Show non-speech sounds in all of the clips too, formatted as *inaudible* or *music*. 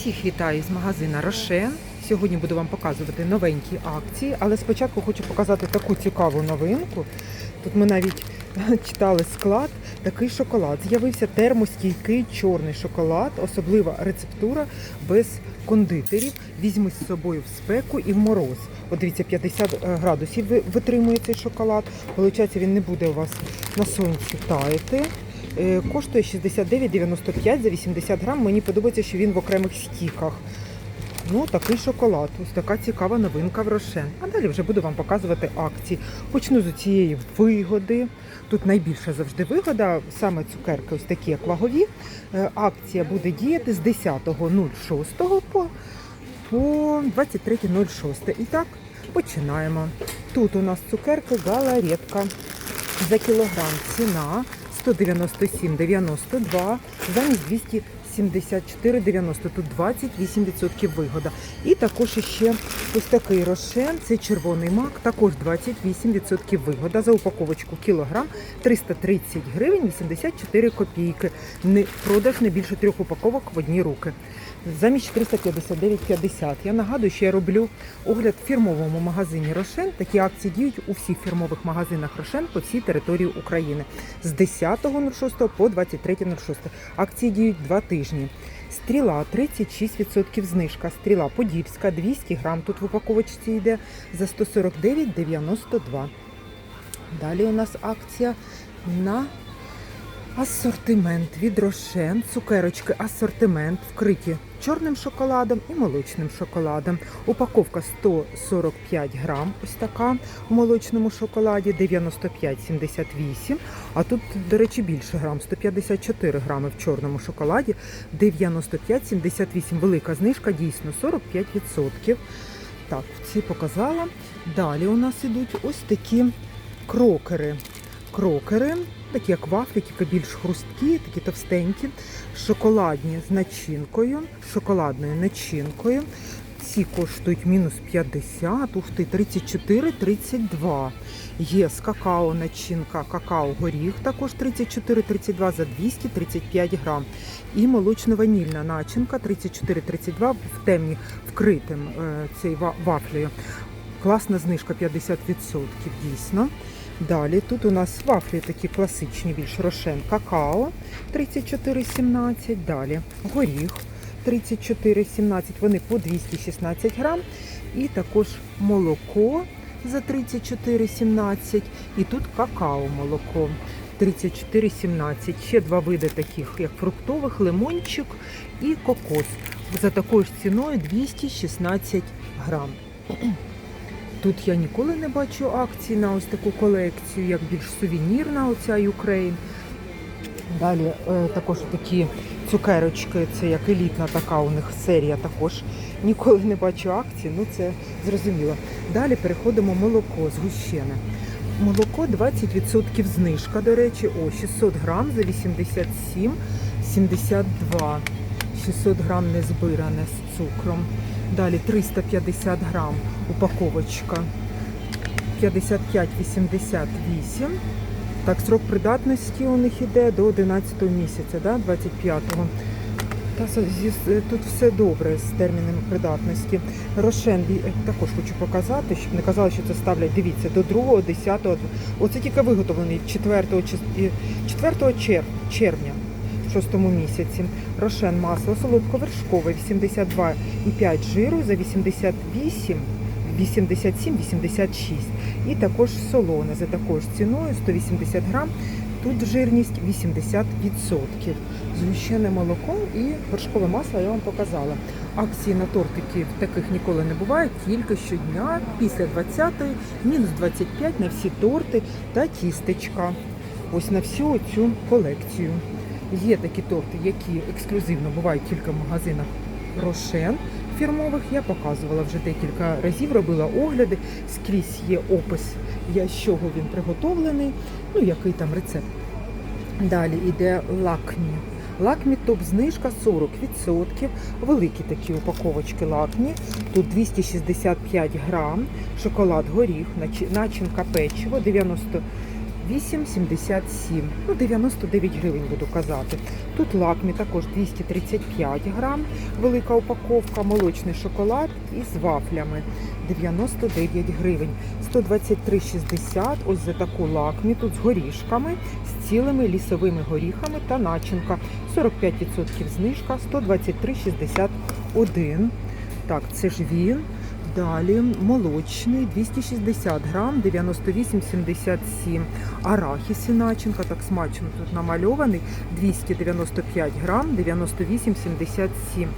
Всіх вітаю з магазина Рошен. Сьогодні буду вам показувати новенькі акції, але спочатку хочу показати таку цікаву новинку. Тут ми навіть читали склад. Такий шоколад. З'явився термостійкий чорний шоколад, особлива рецептура без кондитерів. Візьми з собою в спеку і в мороз. От дивіться, 50 градусів ви- витримує цей шоколад. Получається, він не буде у вас на сонці таяти. Е, Коштує 69,95 за 80 грам. Мені подобається, що він в окремих стіках. Ну, такий шоколад. Ось така цікава новинка в Рошен. А далі вже буду вам показувати акції. Почну з цієї вигоди. Тут найбільша завжди вигода, саме цукерки, ось такі як вагові. Е, Акція буде діяти з 10.06 по, по 23.06. І так, починаємо. Тут у нас цукерки галаретка за кілограм. Ціна 197,92 замість 274,90. Тут 28% вигода. І також ще ось такий рошен, це червоний мак, також 28% вигода. За упаковочку кілограм 330 гривень 84 копійки. Продаж не більше трьох упаковок в одні руки. Замість 459,50. Я нагадую, що я роблю огляд в фірмовому магазині Рошен. Такі акції діють у всіх фірмових магазинах Рошен по всій території України з 10.06 по 23.06. Акції діють два тижні. Стріла 36% знижка. Стріла Подільська 200 грам. Тут в упаковочці йде за 149,92. Далі у нас акція на асортимент від Рошен. Цукерочки асортимент вкриті чорним шоколадом і молочним шоколадом. Упаковка 145 грам. Ось така у молочному шоколаді 95,78. А тут, до речі, більше грам 154 грами в чорному шоколаді 95,78. Велика знижка, дійсно 45%. Так, ці показала. Далі у нас ідуть ось такі крокери. Крокери, такі як вафлі, тільки більш хрусткі, такі товстенькі, шоколадні з начинкою, шоколадною начинкою. Ці коштують мінус 50, ух ти, 34,32. Є з какао начинка, какао горіх, також 34,32 за 235 грам. І молочно-ванільна начинка 34,32 в темні вкритим е, цей вафлею. Класна знижка 50% дійсно. Далі тут у нас вафлі такі класичні, більш рошен какао 34,17. Далі горіх 34,17. Вони по 216 грам. І також молоко за 34,17. І тут какао молоко 34,17. Ще два види таких, як фруктових, лимончик і кокос. За такою ж ціною 216 грам. Тут я ніколи не бачу акцій на ось таку колекцію, як більш сувенірна оця Ukraine. Далі е, також такі цукерочки, це як елітна така у них серія також. Ніколи не бачу акцій, ну це зрозуміло. Далі переходимо молоко згущене. Молоко 20% знижка, до речі, о, 600 грам за 87,72. 600 грам незбиране з цукром. Далі 350 грам упаковочка 55,88. Так, срок придатності у них іде до 11 місяця, да, 25-го. Та тут все добре з термінами придатності. Рошен е, також хочу показати, щоб не казали, що це ставлять. Дивіться, до 2, 10, оце тільки виготовлений 4, чис- і 4 червня шостому місяці. Рошен масло солодковершкове 82,5 жиру за 88 87-86. І також солоне за такою ж ціною 180 грам. Тут жирність 80%. Згущене молоко і вершкове масло я вам показала. Акції на тортики таких ніколи не буває, тільки щодня після 20-ї, мінус 25 на всі торти та тістечка. Ось на всю цю колекцію. Є такі торти, які ексклюзивно бувають тільки в магазинах Рошен фірмових. Я показувала вже декілька разів, робила огляди. Скрізь є опис, з чого він приготовлений, ну який там рецепт. Далі йде лакмі. Лакмі топ знижка 40%. Великі такі упаковочки лакмі. Тут 265 грам, шоколад горіх, начинка печиво 90 8,77. Ну, 99 гривень буду казати. Тут лакмі також 235 грам, велика упаковка, молочний шоколад із вафлями 99 гривень. 123,60 ось за таку лакмі, тут з горішками, з цілими лісовими горіхами та начинка. 45% знижка, 123,61. Так, це ж він. Далі молочний 260 грам, 98,77. Арахіс і начинка, так смачно тут намальований, 295 грам, 98,77.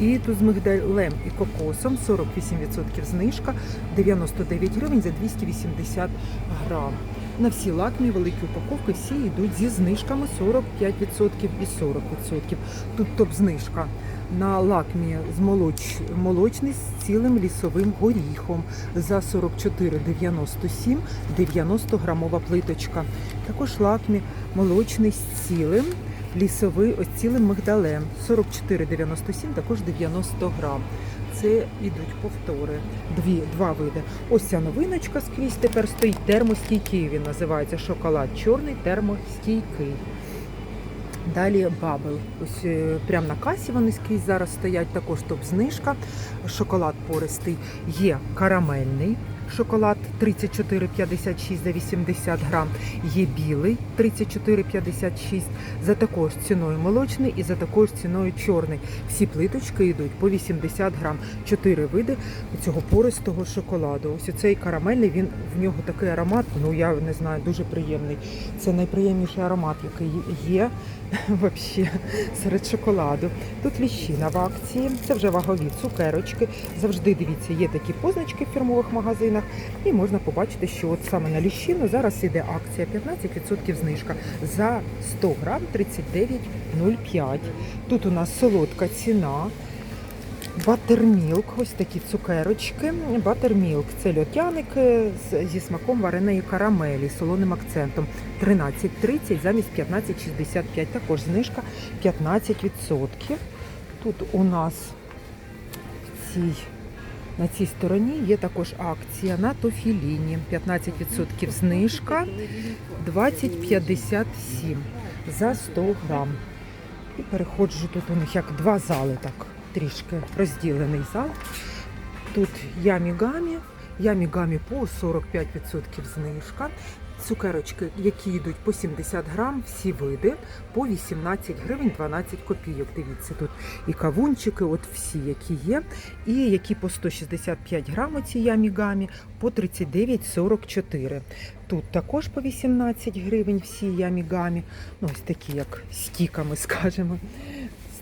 І тут з мигдалем і кокосом 48% знижка, 99 гривень за 280 грам. На всі лакмі великі упаковки всі йдуть зі знижками 45% і 40%. Тут топ-знижка на лакмі з молоч... молочний з цілим лісовим горіхом за 44,97 90 грамова плиточка. Також лакмі молочний з цілим лісовий ось цілим мигдалем 44,97 також 90 грам. Це ідуть повтори. Дві, два види. Ось ця новиночка скрізь тепер стоїть. Термостійкий він називається шоколад чорний термостійкий. Далі бабл. Ось е, прямо на касі вони скрізь зараз стоять. Також топ-знижка. Шоколад пористий. Є карамельний. Шоколад 34,56 за 80 грам. Є білий 34,56 за такою ж ціною молочний і за такою ж ціною чорний. Всі плиточки йдуть по 80 грам. Чотири види цього пористого шоколаду. Ось цей карамельний, він в нього такий аромат, ну я не знаю, дуже приємний. Це найприємніший аромат, який є *laughs* вообще серед шоколаду. Тут ліщина в акції, це вже вагові цукерочки. Завжди дивіться, є такі позначки в фірмових магазинах, і можна побачити, що от саме на ліщину зараз іде акція 15% знижка за 100 грам 39,05. Тут у нас солодка ціна. Батермілк, ось такі цукерочки. Батермілк це льотяники зі смаком вареної карамелі, солоним акцентом. 13,30 замість 15,65. Також знижка 15%. Тут у нас в цій, на цій стороні є також акція на тофіліні. 15% знижка 20,57 за 100 грам. І переходжу тут у них як два зали, так трішки розділений зал. Тут ямі-гамі, ямі-гамі по 45% знижка. Цукерочки, які йдуть по 70 грам, всі види, по 18 гривень 12 копійок. Дивіться, тут і кавунчики, от всі, які є, і які по 165 грам, оці ямі-гамі, по 39,44. Тут також по 18 гривень всі ямі-гамі, ну ось такі, як стіками, *laughs* скажімо.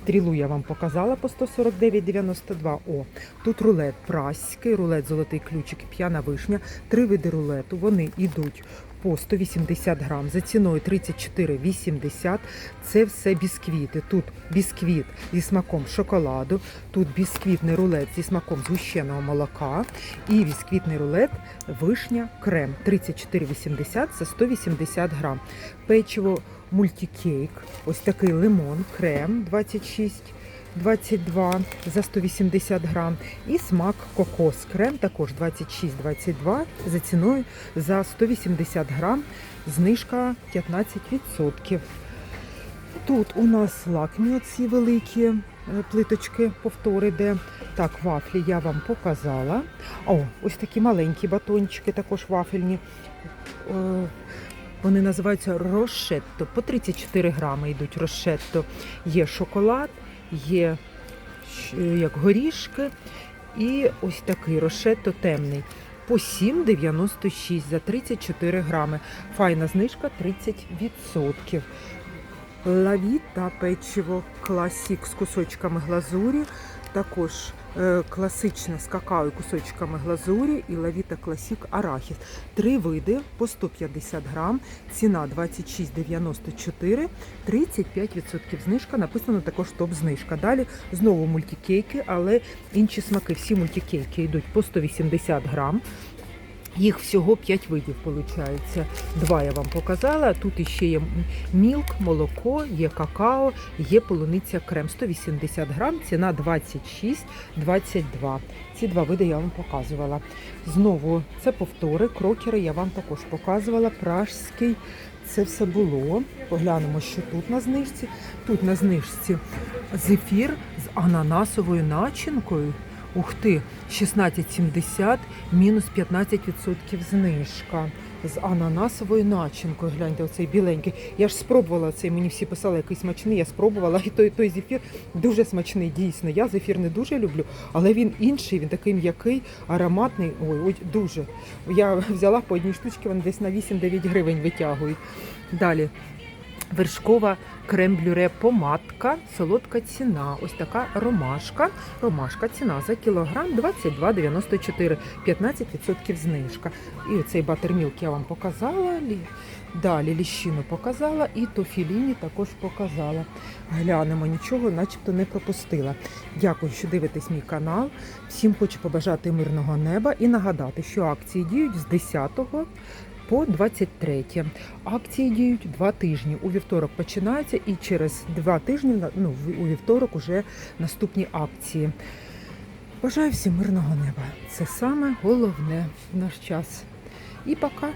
Стрілу я вам показала по 149,92. О, тут рулет праський, рулет золотий ключик, п'яна вишня. Три види рулету. Вони йдуть по 180 грам за ціною 34,80. Це все бісквіти. Тут бісквіт зі смаком шоколаду, тут бісквітний рулет зі смаком згущеного молока і бісквітний рулет вишня крем 34,80 за 180 грам. Печиво мультикейк, ось такий лимон, крем 26. 22 за 180 грам. І смак кокос крем також 26-22 за ціною за 180 грам. Знижка 15%. Тут у нас лакмі оці великі е, плиточки повтори, де так, вафлі я вам показала. О, ось такі маленькі батончики, також вафельні. Е, Вони називаються рошетто. По 34 грами йдуть рошетто. Є шоколад, є як горішки. І ось такий рошетто темний. По 7,96 за 34 грами. Файна знижка 30%. Лавіта печиво класік з кусочками глазурі. Також е, класичне з какао і кусочками глазурі і лавіта класік арахіс. Три види по 150 грам. Ціна 26,94, 35% знижка. Написано також топ-знижка. Далі знову мультикейки, але інші смаки. Всі мультикейки йдуть по 180 грам. Їх всього 5 видів, виходить. Два я вам показала. Тут іще є мілк, молоко, є какао, є полуниця крем 180 грам, ціна 26,22. Ці два види я вам показувала. Знову це повтори. Крокери я вам також показувала. Пражський. Це все було. Поглянемо, що тут на знижці. Тут на знижці зефір з ананасовою начинкою. Ух ти, 16,70, мінус 15% знижка. З ананасовою начинкою. Гляньте, оцей біленький. Я ж спробувала цей, мені всі писали, який смачний, я спробувала. І той, той зефір дуже смачний, дійсно. Я зефір не дуже люблю, але він інший, він такий м'який, ароматний. Ой, ой, дуже. Я взяла по одній штучці, вони десь на 8-9 гривень витягують. Далі. Вершкова крем-блюре помадка, солодка ціна. Ось така ромашка. Ромашка ціна за кілограм 22,94, 15% знижка. І оцей батермілк я вам показала. Далі ліщину показала і тофіліні також показала. Глянемо, нічого начебто не пропустила. Дякую, що дивитесь мій канал. Всім хочу побажати мирного неба і нагадати, що акції діють з 10 по 23. Акції діють два тижні. У вівторок починається і через два тижні ну, у вівторок уже наступні акції. Бажаю всім мирного неба. Це саме головне в наш час. І пока.